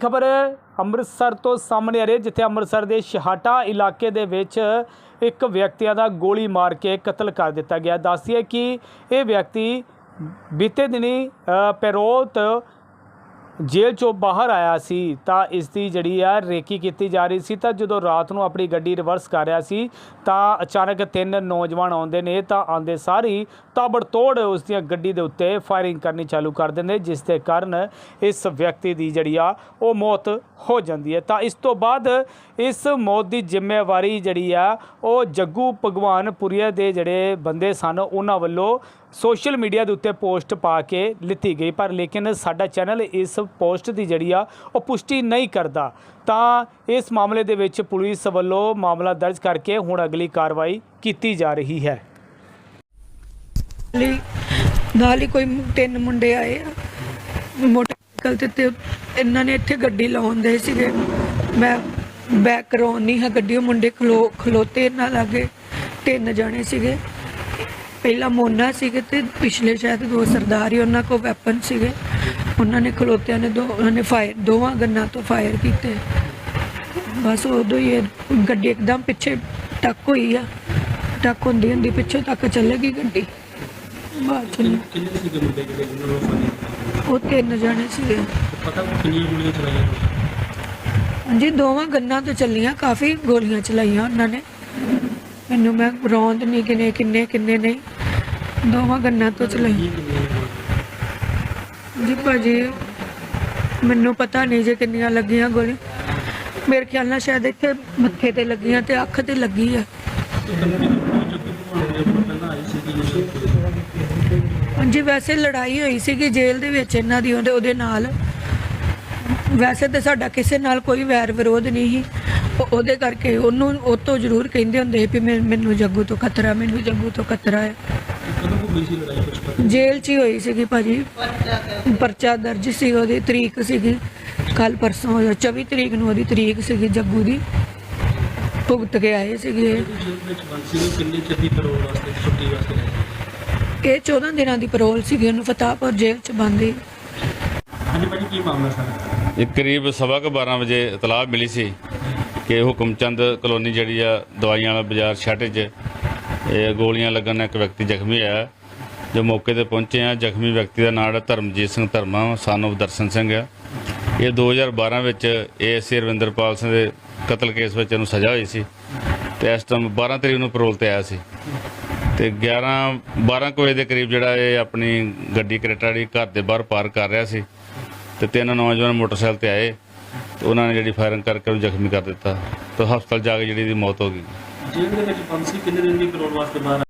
ਖਬਰ ਅੰਮ੍ਰਿਤਸਰ ਤੋਂ ਸਾਹਮਣੇ ਆ ਰਹੀ ਹੈ, ਜਿੱਥੇ ਅੰਮ੍ਰਿਤਸਰ ਦੇ ਸ਼ਹਾਟਾ ਇਲਾਕੇ ਦੇ ਵਿੱਚ ਇੱਕ ਵਿਅਕਤੀਆਂ ਦਾ ਗੋਲੀ ਮਾਰ ਕੇ ਕਤਲ ਕਰ ਦਿੱਤਾ ਗਿਆ। ਦੱਸਿਆ ਕਿ ਇਹ ਵਿਅਕਤੀ ਬੀਤੇ ਦਿਨੀ ਅ, ਪੈਰੋਲ ਜੇਲ੍ਹ ਚੋਂ ਬਾਹਰ ਆਇਆ ਸੀ, ਤਾਂ ਇਸ ਦੀ ਜਿਹੜੀ ਆ ਰੇਕੀ ਕੀਤੀ ਜਾ ਰਹੀ ਸੀ। ਤਾਂ ਜਦੋਂ ਰਾਤ ਨੂੰ ਆਪਣੀ ਗੱਡੀ ਰਿਵਰਸ ਕਰ ਰਿਹਾ ਸੀ, ਤਾਂ ਅਚਾਨਕ ਤਿੰਨ ਨੌਜਵਾਨ ਆਉਂਦੇ ਨੇ, ਤਾਂ ਆਂਦੇ ਸਾਰੀ ਤਾਬੜਤੋੜ ਉਸ ਦੀਆਂ ਗੱਡੀ ਦੇ ਉੱਤੇ ਫਾਇਰਿੰਗ ਕਰਨੀ ਚਾਲੂ ਕਰ ਦਿੰਦੇ, ਜਿਸ ਦੇ ਕਾਰਨ ਇਸ ਵਿਅਕਤੀ ਦੀ ਜਿਹੜੀ ਆ ਉਹ ਮੌਤ ਹੋ ਜਾਂਦੀ ਹੈ। ਤਾਂ ਇਸ ਤੋਂ ਬਾਅਦ ਇਸ ਮੌਤ ਦੀ ਜ਼ਿੰਮੇਵਾਰੀ ਜਿਹੜੀ ਆ, ਉਹ ਜੱਗੂ ਭਗਵਾਨਪੁਰੀਆ ਦੇ ਜਿਹੜੇ ਬੰਦੇ ਸਨ, ਉਹਨਾਂ ਵੱਲੋਂ ਸੋਸ਼ਲ ਮੀਡੀਆ ਦੇ ਉੱਤੇ ਪੋਸਟ ਪਾ ਕੇ ਲਿੱਤੀ ਗਈ, ਪਰ ਲੇਕਿਨ ਸਾਡਾ ਚੈਨਲ ਇਸ ਪੋਸਟ ਦੀ ਜਿਹੜੀ ਆ, ਉਹ ਪੁਸ਼ਟੀ ਨਹੀਂ ਕਰਦਾ। ਤਾਂ ਇਸ ਮਾਮਲੇ ਦੇ ਵਿੱਚ ਪੁਲਿਸ ਵੱਲੋਂ ਮਾਮਲਾ ਦਰਜ ਕਰਕੇ ਹੁਣ ਅਗਲੀ ਕਾਰਵਾਈ ਕੀਤੀ ਜਾ ਰਹੀ ਹੈ। ਨਾਲ ਹੀ ਕੋਈ ਤਿੰਨ ਮੁੰਡੇ ਆਏ ਆ। ਮੋਟਰਸਾਈਕਲ ਤੇ ਤੇ ਇਹਨਾਂ ਨੇ ਇੱਥੇ ਗੱਡੀ ਲਾਉਣ ਦੇ ਸੀਗੇ। ਮੈਂ ਬੈਕ ਕਰਾਉਣ ਨਹੀਂ ਹੈ, ਗੱਡੀ, ਉਹ ਮੁੰਡੇ ਖਲੋ, ਖਲੋਤੇ ਨਾਲ ਲਾਗੇ। ਤਿੰਨ ਜਾਣੇ ਸੀਗੇ। ਪਹਿਲਾ ਮੋਨਾ ਸੀਗੇ ਤੇ ਪਿਛਲੇ ਸ਼ਾਇਦ ਦੋ ਸਰਦਾਰ ਹੀ ਉਹਨਾਂ ਕੋਲ ਵੈਪਨ ਸੀਗੇ। ਉਹਨਾਂ ਨੇ ਖਲੋਤਿਆਂ ਨੇ ਦੋ ਉਹਨਾਂ ਨੇ ਫਾਇਰ ਦੋਵਾਂ ਗੰਨਾਂ ਤੋਂ ਫਾਇਰ ਕੀਤੇ। ਬਸ ਉਦੋਂ ਹੀ ਇਹ ਗੱਡੀ ਇੱਕਦਮ ਪਿੱਛੇ ਟੱਕ ਹੋਈ ਆ। ਟੱਕ ਹੁੰਦੀ ਹੁੰਦੀ ਪਿੱਛੇ ਤੱਕ ਚੱਲੇਗੀ ਗੱਡੀ। ਬਾਅਦ ਚ ਨਹੀਂ। ਕਿੰਨੇ ਸੀਗੇ ਮੁੰਡੇ ਜਿਹੜੇ ਜਿਹਨਾਂ ਨੂੰ ਫਾਇਰ ਉਹ ਤਿੰਨ ਜਣੇ ਸੀਗੇ। ਪਤਾ ਕਿੰਨੀਆਂ ਗੋਲੀਆਂ ਚਲਾਈਆਂ ਹਾਂਜੀ ਦੋਵਾਂ ਗੰਨਾਂ ਤੋਂ ਚੱਲੀਆਂ ਕਾਫੀ ਗੋਲੀਆਂ ਚਲਾਈਆਂ ਉਹਨਾਂ ਨੇ। ਮੈਨੂੰ ਮੈਂ ਰੌਂਦ ਨਹੀਂ ਕਿਨੇ ਕਿੰਨੇ ਕਿੰਨੇ ਨਹੀਂ। ਦੋਵਾਂ ਗੰਨਾਂ ਤੋਂ ਚਲਾਈਆਂ ਜੀ ਭਾਜੀ, ਮੈਨੂੰ ਪਤਾ ਨਹੀਂ ਜੇ ਕਿੰਨੀਆਂ ਲੱਗੀਆਂ ਗੋਲੀ। ਮੇਰੇ ਖਿਆਲ ਨਾਲ ਸ਼ਾਇਦ ਇੱਥੇ ਮੱਥੇ ਤੇ ਲੱਗੀਆਂ ਤੇ ਅੱਖ ਤੇ ਲੱਗੀ ਆ। ਹਾਂਜੀ, ਵੈਸੇ ਲੜਾਈ ਹੋਈ ਸੀਗੀ ਜੇਲ੍ਹ ਦੇ ਵਿੱਚ ਇਹਨਾਂ ਦੀ ਉਹਦੇ ਨਾਲ। ਵੈਸੇ ਤੇ ਸਾਡਾ ਕਿਸੇ ਨਾਲ ਕੋਈ ਵੈਰ ਵਿਰੋਧ ਨਹੀਂ ਸੀ। ਉਹਦੇ ਕਰਕੇ ਉਹਨੂੰ ਉਹ ਤੋਂ ਜ਼ਰੂਰ ਕਹਿੰਦੇ ਹੁੰਦੇ ਸੀ ਵੀ ਮੈਂ- ਮੈਨੂੰ ਜੱਗੂ ਤੋਂ ਖਤਰਾ ਮੈਨੂੰ ਜੱਗੂ ਤੋਂ ਖਤਰਾ ਹੈ। ਕਦੋਂ ਕੁ ਹੋਈ ਸੀ ਲੜਾਈ ਕੁਝ ਪਤਾ? ਜੇਲ੍ਹ 'ਚ ਹੀ ਹੋਈ ਸੀਗੀ ਭਾਜੀ। ਪਰਚਾ ਦਰਜ ਸੀ ਉਹਦੀ ਤਰੀਕ ਸੀਗੀ। ਕੱਲ ਪਰਸੋਂ ਹੋਇਆ 24 ਤਰੀਕ ਨੂੰ ਉਹਦੀ ਤਰੀਕ ਸੀਗੀ ਜੱਗੂ ਦੀ। ਭੁਗਤ ਕੇ ਆਏ ਸੀਗੇ। ਜੇਲ੍ਹ ਵਿੱਚ ਬੰਦ ਸੀ ਉਹ ਕਿੰਨੇ ਚਿਰ ਦੀ ਪਰੋਲ ਵਾਸਤੇ ਛੁੱਟੀ ਵਾਸਤੇ ਗਏ? ਇਹ 14 ਦਿਨਾਂ ਦੀ ਪਰੋਲ ਸੀਗੀ ਉਹਨੂੰ ਫਤਾਹਪੁਰ ਜੇਲ੍ਹ 'ਚ ਬੰਦੀ ਹਾਂਜੀ ਭਾਜੀ ਕੀ ਮਾਮਲਾ ਸਾਰਾ ਇਹ ਕਰੀਬ ਸਵਾ ਕੁ 12 ਵਜੇ ਇਤਲਾਹ ਮਿਲੀ ਸੀ। ਕਿ ਹੁਕਮਚੰਦ ਕਲੋਨੀ ਜਿਹੜੀ ਆ, ਦਵਾਈਆਂ ਵਾਲਾ ਬਾਜ਼ਾਰ ਛਾਟੇ 'ਚ, ਇਹ ਗੋਲੀਆਂ ਲੱਗਣ ਨਾਲ ਇੱਕ ਵਿਅਕਤੀ ਜ਼ਖਮੀ ਹੋਇਆ। ਜੋ ਮੌਕੇ ਤੇ ਪਹੁੰਚੇ ਆ, ਜ਼ਖਮੀ ਵਿਅਕਤੀ ਦਾ ਨਾਮ ਹੈ ਧਰਮਜੀਤ ਸਿੰਘ ਧਰਮਾ, son of ਦਰਸ਼ਨ ਸਿੰਘ ਆ। ਇਹ 2012 ਵਿੱਚ ਏਐਸਸੀ ਰਵਿੰਦਰਪਾਲ ਸਿੰਘ ਦੇ ਕਤਲ ਕੇਸ ਵਿੱਚ ਇਹਨੂੰ ਸਜ਼ਾ ਹੋਈ ਸੀ ਤੇ ਇਸ ਟਾਈਮ 12 ਤਰੀਕ ਨੂੰ ਪੈਰੋਲ ਤੇ ਆਇਆ ਸੀ। ਤੇ 11 12 ਕੁ ਵਜੇ ਦੇ ਕਰੀਬ ਜਿਹੜਾ ਇਹ ਆਪਣੀ ਗੱਡੀ ਕਰੇਟਾ ਦੀ ਘਰ ਦੇ ਬਾਹਰ ਪਾਰਕ ਕਰ ਰਿਹਾ ਸੀ ਤੇ ਤਿੰਨ ਨੌਜਵਾਨ ਮੋਟਰਸਾਈਕਲ ਤੇ ਆਏ। ਤੇ ਉਹਨਾਂ ਨੇ ਜਿਹੜੀ ਫਾਇਰਿੰਗ ਕਰਕੇ ਉਹਨੂੰ ਜ਼ਖਮੀ ਕਰ ਦਿੱਤਾ। ਤੇ ਹਸਪਤਾਲ ਜਾ ਕੇ ਜਿਹੜੀ ਇਹਦੀ ਮੌਤ ਹੋ ਗਈ। ਜੇਲ੍ਹ ਦੇ ਵਿੱਚ ਬੰਦ ਸੀ, ਕਿੰਨੇ ਦਿਨ ਦੀ ਪਰੋਲ ਵਾਸਤੇ ਬਾਹਰ